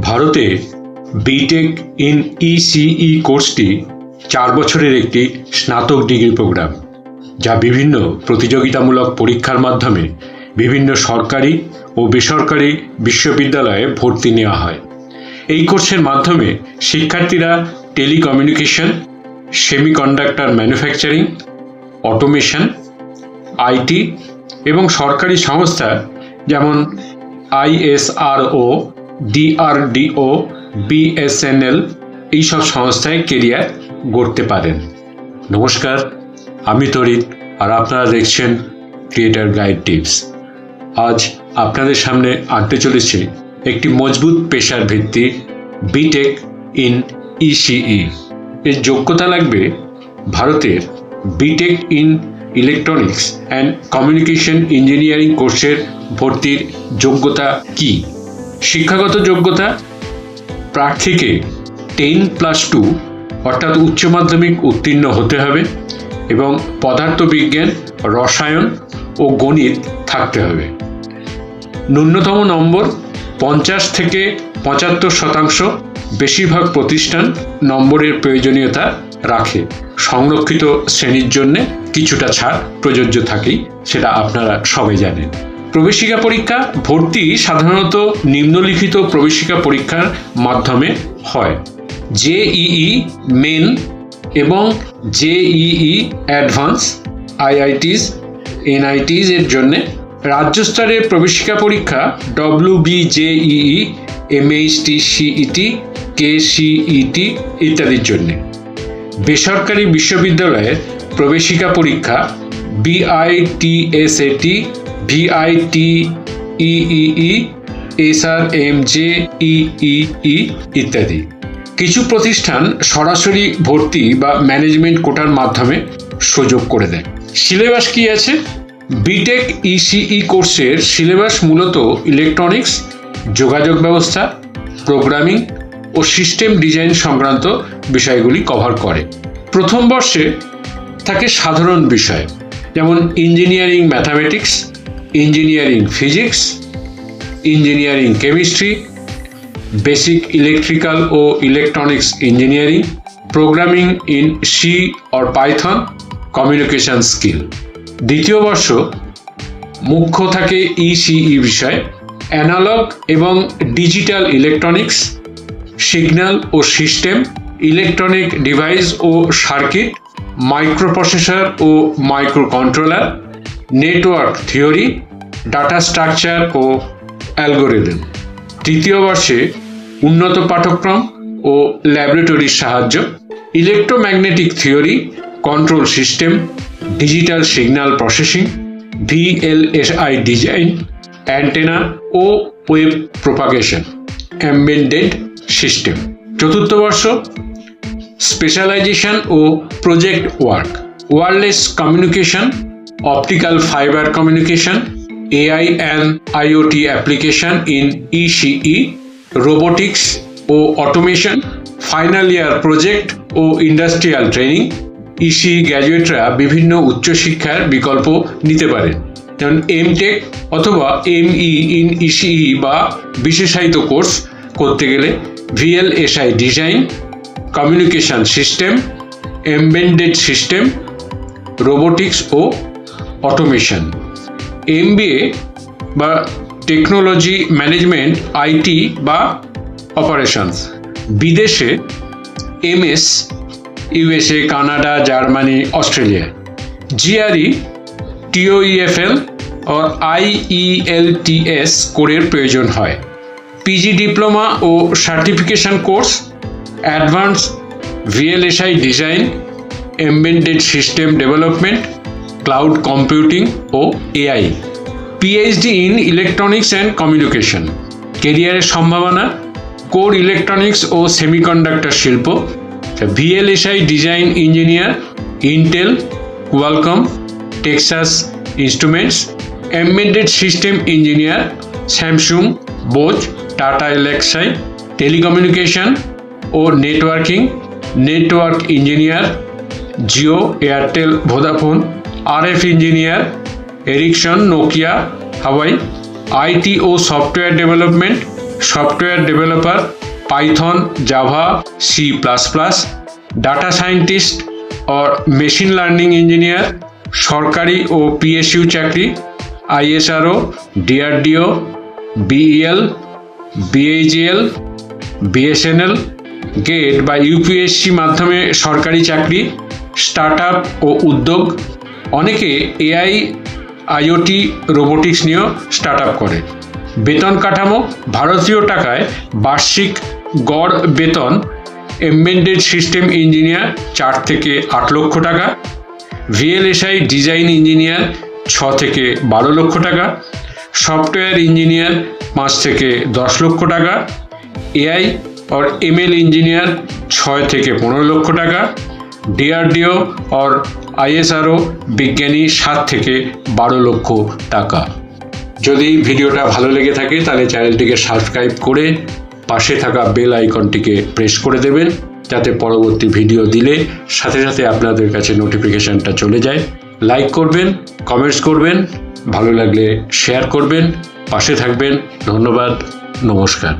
ভারতে BTech in ECE কোর্সটি চার বছরের একটি স্নাতক ডিগ্রি প্রোগ্রাম যা বিভিন্ন প্রতিযোগিতামূলক পরীক্ষার মাধ্যমে বিভিন্ন সরকারি ও বেসরকারি বিশ্ববিদ্যালয়ে ভর্তি নেওয়া হয়। এই কোর্সের মাধ্যমে শিক্ষার্থীরা telecommunication semiconductor manufacturing automation IT এবং সরকারি সংস্থা যেমন আইএসআরও ডিআরডিও, বিএসএনএল এইসব সংস্থায় কেরিয়ার গড়তে পারেন। নমস্কার, আমি তরিত আর আপনারা দেখছেন ক্রিয়েটার গাইড টিপস। আজ আপনাদের সামনে আনতে চলেছে একটি মজবুত পেশার ভিত্তি, বিটেক ইন ইসিই। এর যোগ্যতা লাগবে ভারতের BTech in electronics and communication engineering কোর্সের ভর্তির যোগ্যতা কি? শিক্ষাগত যোগ্যতা প্রার্থীকে টেন প্লাস টু অর্থাৎ উচ্চ মাধ্যমিক উত্তীর্ণ হতে হবে এবং পদার্থবিজ্ঞান, রসায়ন ও গণিত থাকতে হবে। ন্যূনতম নম্বর পঞ্চাশ থেকে পঁচাত্তর শতাংশ বেশিরভাগ প্রতিষ্ঠান নম্বরের প্রয়োজনীয়তা রাখে। সংরক্ষিত শ্রেণির জন্য কিছুটা ছাড় প্রযোজ্য থাকেই, সেটা আপনারা সবাই জানেন। প্রবেশিকা পরীক্ষা ভর্তি সাধারণত নিম্নলিখিত প্রবেশিকা পরীক্ষার মাধ্যমে হয়। জেইই মেন এবং জেইই অ্যাডভান্স আইআইটিস এনআইটিস এর জন্য। রাজ্য স্তরের প্রবেশিকা পরীক্ষা W BJEE MHT CET K CET ইত্যাদির জন্যে। বেসরকারি বিশ্ববিদ্যালয়ের প্রবেশিকা পরীক্ষা BITSAT VITEE SR M J EE ইত্যাদি। কিছু প্রতিষ্ঠান সরাসরি ভর্তি বা ম্যানেজমেন্ট কোটার মাধ্যমে সুযোগ করে দেয়। সিলেবাস কি আছে? বিটেক ইসিই কোর্সের সিলেবাস মূলত ইলেকট্রনিক্স, যোগাযোগ ব্যবস্থা, প্রোগ্রামিং ও সিস্টেম ডিজাইন সংক্রান্ত বিষয়গুলি কভার করে। প্রথম বর্ষে থাকে সাধারণ বিষয়, যেমন engineering mathematics engineering physics engineering chemistry basic electrical O electronics engineering programming in C or Python communication skill দ্বিতীয় বর্ষ, মুখ্য থাকে ইসিই বিষয় অ্যানালগ এবং ডিজিটাল ইলেকট্রনিক্স সিগন্যাল ও সিস্টেম ইলেকট্রনিক ডিভাইস ও সার্কিট মাইক্রোপ্রসেসর ও microcontroller network theory, data structure ও algorithm. তৃতীয় বর্ষে উন্নত পাঠ্যক্রম ও ল্যাবরেটরির সাহায্য, electromagnetic theory, control system, digital signal processing, VLSI design, antenna ও ওয়েব প্রোপাগেশন এমবেন্ডেড সিস্টেম। চতুর্থ বর্ষ, specialization O project work wireless communication optical fibre communication AI and IoT application in ECE robotics ও অটোমেশন ফাইনাল ইয়ার প্রজেক্ট ও industrial training EC গ্র্যাজুয়েটরা বিভিন্ন উচ্চশিক্ষার বিকল্প নিতে পারেন যেমন এমটেক অথবা এমই ইন ইসিই বা বিশেষায়িত কোর্স করতে গেলে VLSI design communication system embedded system robotics ও অটোমেশন। এমবিএ বা টেকনোলজি ম্যানেজমেন্ট, আইটি বা অপারেশনস। বিদেশে MS, USA, Canada, Germany, Australia. GRE, TOEFL ও আইইএলটিএস কোরের প্রয়োজন হয়। PG diploma O certification course advance VLSI design embedded system development cloud computing O AI PhD in electronics and communication কেরিয়ারের সম্ভাবনা। Core electronics ও semiconductor শিল্প। VLSI design engineer Intel Qualcomm Texas Instruments embedded system engineer Samsung Bosch Tata Elxsi telecommunication O networking network engineer Jio Airtel Vodafone RF engineer Ericsson Nokia Huawei IT O software development software developer Python Java C plus plus data scientist or machine learning engineer সরকারি ও PSU চাকরি ISRO DRDO BEL BHEL BSNL GATE বা UPSC মাধ্যমে সরকারি চাকরি start ও উদ্যোগ অনেকে এআই, আইওটি, রোবোটিক্স নিয়েও স্টার্ট আপ করে। বেতন কাঠামো ভারতীয় টাকায় বার্ষিক গড় বেতন এমবেন্ডেড সিস্টেম ইঞ্জিনিয়ার চার থেকে আট লক্ষ টাকা, ভিএলএসআই ডিজাইন ইঞ্জিনিয়ার ছ থেকে বারো লক্ষ টাকা, সফটওয়্যার ইঞ্জিনিয়ার পাঁচ থেকে দশ লক্ষ টাকা, এআই অর এমএল ইঞ্জিনিয়ার ছয় থেকে পনেরো লক্ষ টাকা, ডিআরডিও অর আইএসআরও বিজ্ঞানী সাত থেকে বারো লক্ষ টাকা। যদি ভিডিওটা ভালো লেগে থাকে, তাহলে চ্যানেলটিকে সাবস্ক্রাইব করে পাশে থাকা বেল আইকনটিকে প্রেস করে দেবেন, যাতে পরবর্তী ভিডিও দিলে সাথে সাথে আপনাদের কাছে নোটিফিকেশনটা চলে যায়। লাইক করবেন, কমেন্টস করবেন, ভালো লাগলে শেয়ার করবেন, পাশে থাকবেন। ধন্যবাদ, নমস্কার।